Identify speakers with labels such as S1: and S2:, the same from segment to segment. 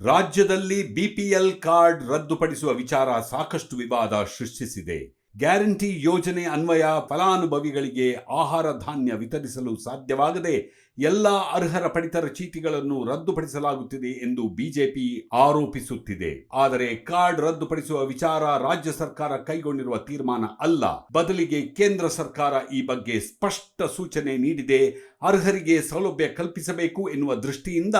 S1: ರಾಜ್ಯದಲ್ಲಿ BPL card ರದ್ದುಪಡಿಸುವ ವಿಚಾರ ಸಾಕಷ್ಟು ವಿವಾದ ಸೃಷ್ಟಿಸಿದೆ. ಗ್ಯಾರಂಟಿ ಯೋಜನೆ ಅನ್ವಯ ಫಲಾನುಭವಿಗಳಿಗೆ ಆಹಾರ ಧಾನ್ಯ ವಿತರಿಸಲು ಸಾಧ್ಯವಾಗದೆ ಎಲ್ಲ ಅರ್ಹರ ಪಡಿತರ ಚೀಟಿಗಳನ್ನು ರದ್ದುಪಡಿಸಲಾಗುತ್ತಿದೆ ಎಂದು ಬಿಜೆಪಿ ಆರೋಪಿಸುತ್ತಿದೆ. ಆದರೆ ಕಾರ್ಡ್ ರದ್ದುಪಡಿಸುವ ವಿಚಾರ ರಾಜ್ಯ ಸರ್ಕಾರ ಕೈಗೊಂಡಿರುವ ತೀರ್ಮಾನ ಅಲ್ಲ. ಬದಲಿಗೆ ಕೇಂದ್ರ ಸರ್ಕಾರ ಈ ಬಗ್ಗೆ ಸ್ಪಷ್ಟ ಸೂಚನೆ ನೀಡಿದೆ. ಅರ್ಹರಿಗೆ ಸೌಲಭ್ಯ ಕಲ್ಪಿಸಬೇಕು ಎನ್ನುವ ದೃಷ್ಟಿಯಿಂದ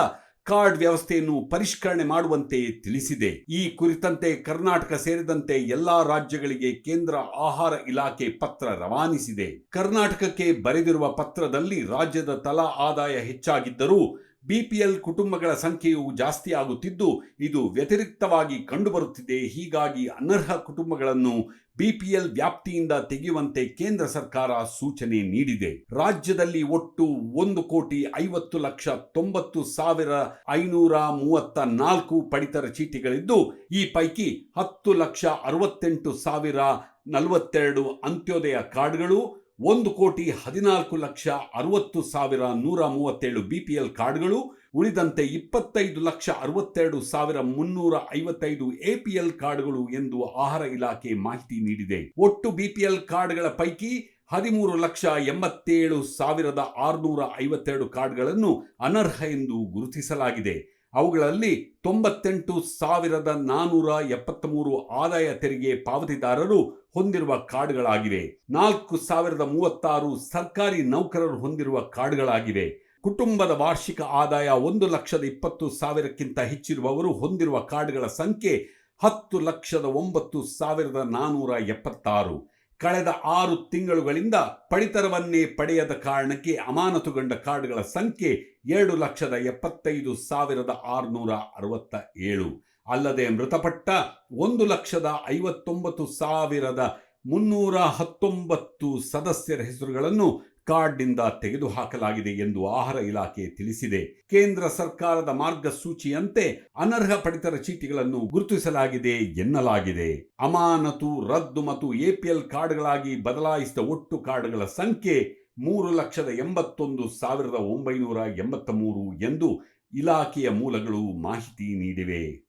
S1: ಕಾರ್ಡ್ ವ್ಯವಸ್ಥೆಯನ್ನು ಪರಿಷ್ಕರಣೆ ಮಾಡುವಂತೆ ತಿಳಿಸಿದೆ. ಈ ಕುರಿತಂತೆ ಕರ್ನಾಟಕ ಸೇರಿದಂತೆ ಎಲ್ಲಾ ರಾಜ್ಯಗಳಿಗೆ ಕೇಂದ್ರ ಆಹಾರ ಇಲಾಖೆ ಪತ್ರ ರವಾನಿಸಿದೆ. ಕರ್ನಾಟಕಕ್ಕೆ ಬರೆದಿರುವ ಪತ್ರದಲ್ಲಿ ರಾಜ್ಯದ ತಲಾ ಆದಾಯ ಹೆಚ್ಚಾಗಿದ್ದರೂ ಬಿಪಿಎಲ್ ಕುಟುಂಬಗಳ ಸಂಖ್ಯೆಯು ಜಾಸ್ತಿ ಆಗುತ್ತಿದ್ದು, ಇದು ವ್ಯತಿರಿಕ್ತವಾಗಿ ಕಂಡುಬರುತ್ತಿದೆ. ಹೀಗಾಗಿ ಅನರ್ಹ ಕುಟುಂಬಗಳನ್ನು ಬಿಪಿಎಲ್ ವ್ಯಾಪ್ತಿಯಿಂದ ತೆಗೆಯುವಂತೆ ಕೇಂದ್ರ ಸರ್ಕಾರ ಸೂಚನೆ ನೀಡಿದೆ. ರಾಜ್ಯದಲ್ಲಿ ಒಟ್ಟು ಒಂದು ಕೋಟಿ ಐವತ್ತು ಲಕ್ಷ ತೊಂಬತ್ತು ಸಾವಿರ ಐನೂರ ಮೂವತ್ತ ನಾಲ್ಕು ಪಡಿತರ ಚೀಟಿಗಳಿದ್ದು, ಈ ಪೈಕಿ ಹತ್ತು ಲಕ್ಷ ಅರವತ್ತೆಂಟು ಸಾವಿರ ನಲವತ್ತೆರಡು ಅಂತ್ಯೋದಯ ಕಾರ್ಡ್ಗಳು ಒಂದು ಕೋಟಿ ಹದಿನಾಲ್ಕು ಲಕ್ಷ ಅರವತ್ತು ಸಾವಿರ ನೂರ ಮೂವತ್ತೇಳು ಬಿಪಿಎಲ್ ಕಾರ್ಡ್ಗಳು, ಉಳಿದಂತೆ ಇಪ್ಪತ್ತೈದು ಲಕ್ಷ ಅರವತ್ತೆರಡು ಸಾವಿರ ಮುನ್ನೂರ ಐವತ್ತೈದು ಎಪಿಎಲ್ ಕಾರ್ಡ್ಗಳು ಎಂದು ಆಹಾರ ಇಲಾಖೆ ಮಾಹಿತಿ ನೀಡಿದೆ. ಒಟ್ಟು ಬಿಪಿಎಲ್ ಕಾರ್ಡ್ಗಳ ಪೈಕಿ ಹದಿಮೂರು ಲಕ್ಷ ಎಂಬತ್ತೇಳು ಸಾವಿರದ ಆರುನೂರ ಐವತ್ತೆರಡು ಕಾರ್ಡ್ಗಳನ್ನು ಅನರ್ಹ ಎಂದು ಗುರುತಿಸಲಾಗಿದೆ. ಅವುಗಳಲ್ಲಿ ತೊಂಬತ್ತೆಂಟು ಸಾವಿರದ ನಾನೂರ ಎಪ್ಪತ್ತ್ಮೂರು ಆದಾಯ ತೆರಿಗೆ ಪಾವತಿದಾರರು ಹೊಂದಿರುವ ಕಾರ್ಡ್ಗಳಾಗಿವೆ. ನಾಲ್ಕು ಸಾವಿರದ ಮೂವತ್ತಾರು ಸರ್ಕಾರಿ ನೌಕರರು ಹೊಂದಿರುವ ಕಾರ್ಡ್ಗಳಾಗಿವೆ. ಕುಟುಂಬದ ವಾರ್ಷಿಕ ಆದಾಯ ಒಂದು ಲಕ್ಷದ ಇಪ್ಪತ್ತು ಸಾವಿರಕ್ಕಿಂತ ಹೆಚ್ಚಿರುವವರು ಹೊಂದಿರುವ ಕಾರ್ಡ್ಗಳ ಸಂಖ್ಯೆ ಹತ್ತು ಲಕ್ಷದ ಒಂಬತ್ತು ಸಾವಿರದ ನಾನೂರ ಎಪ್ಪತ್ತಾರು. ಕಳೆದ ಆರು ತಿಂಗಳುಗಳಿಂದ ಪಡಿತರವನ್ನೇ ಪಡೆಯದ ಕಾರಣಕ್ಕೆ ಅಮಾನತುಗೊಂಡ ಕಾರ್ಡ್ಗಳ ಸಂಖ್ಯೆ ಎರಡು ಲಕ್ಷದ ಎಪ್ಪತ್ತೈದು ಸಾವಿರದ ಆರುನೂರ ಅರವತ್ತ ಏಳು. ಅಲ್ಲದೆ ಮೃತಪಟ್ಟ ಒಂದು ಲಕ್ಷದ ಐವತ್ತೊಂಬತ್ತು ಸಾವಿರದ ಮುನ್ನೂರ ಹತ್ತೊಂಬತ್ತು ಸದಸ್ಯರ ಹೆಸರುಗಳನ್ನು ಕಾರ್ಡ್ನಿಂದ ತೆಗೆದುಹಾಕಲಾಗಿದೆ ಎಂದು ಆಹಾರ ಇಲಾಖೆ ತಿಳಿಸಿದೆ. ಕೇಂದ್ರ ಸರ್ಕಾರದ ಮಾರ್ಗಸೂಚಿಯಂತೆ ಅನರ್ಹ ಪಡಿತರ ಚೀಟಿಗಳನ್ನು ಗುರುತಿಸಲಾಗಿದೆ ಎನ್ನಲಾಗಿದೆ. ಅಮಾನತು, ರದ್ದು ಮತ್ತು ಎಪಿಎಲ್ ಕಾರ್ಡ್ಗಳಾಗಿ ಬದಲಾಯಿಸಿದ ಒಟ್ಟು ಕಾರ್ಡ್ಗಳ ಸಂಖ್ಯೆ ಮೂರು ಲಕ್ಷದ ಎಂಬತ್ತೊಂದು ಸಾವಿರದ ಒಂಬೈನೂರ ಎಂಬತ್ತ ಮೂರು ಎಂದು ಇಲಾಖೆಯ ಮೂಲಗಳು ಮಾಹಿತಿ ನೀಡಿವೆ.